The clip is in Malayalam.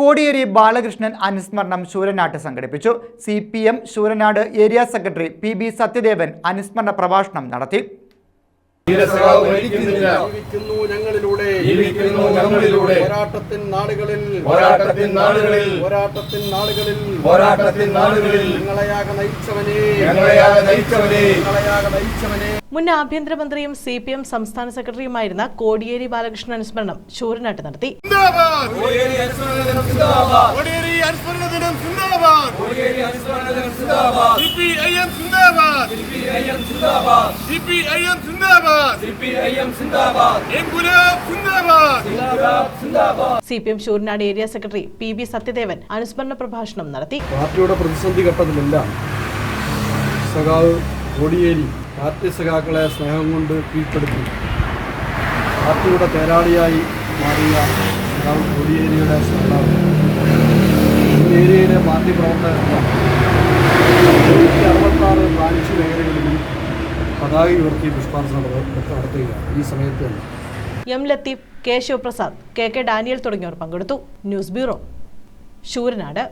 കോടിയേരി ബാലകൃഷ്ണൻ അനുസ്മരണം ശൂരനാട്ട് സംഘടിപ്പിച്ചു. C P M Sooranad area secretary P B Sathyadevan അനുസ്മരണ പ്രഭാഷണം നടത്തി. ധീരസഖാവ് മരിക്കുന്നില്ല ജീവിക്കുന്നു ഞങ്ങളിലൂടെ. ഞങ്ങളിലൂടെ. പോരാട്ടത്തിൻ നാടുകളിൽ പോരാട്ടത്തിൻ നാളുകളിൽ. പോരാട്ടത്തിൻ നാടുകളിൽ പോരാട്ടത്തിൻ നാളുകളിൽ. ഞങ്ങളെയാകെ നയിച്ചവനെ. ഞങ്ങളെയാകെ നയിച്ചവനെ. ഞങ്ങളെയാകെ നയിച്ചവനെ. മുൻ ആഭ്യന്തരമന്ത്രിയും സി പി എം സംസ്ഥാന സെക്രട്ടറിയുമായിരുന്ന കോടിയേരി ബാലകൃഷ്ണൻ അനുസ്മരണം ശൂരനാട്ട് നടത്തി. C P M Sooranad area secretary P B Sathyadevan അനുസ്മരണ പ്രഭാഷണം നടത്തി. പാർട്ടിയുടെ പ്രതിസന്ധി ഘട്ടത്തിലെല്ലാം സഖാവ് കോടിയേരി പാർട്ടി സഖാക്കളെ സ്നേഹം കൊണ്ട് കീഴ്പ്പെടുത്തി. പാർട്ടിയുടെ തേരാളിയായി മാറിയ സഖാവ് കോടിയേരിയുടെ സഖാവ്. ഏരിയയിലെ പാർട്ടി പ്രവർത്തകരെല്ലാം അറുപത്താറ് ബ്രാഞ്ച് മേഖലകളിലും പതാക ഉയർത്തി പുഷ്പാർച്ചന നട- നടത്തുകയാണ് ഈ സമയത്ത് തന്നെ. M Latheef K Sivaprasad K K Daniel തുടങ്ങിയവർ പങ്കെടുത്തു. News bureau Sooranad.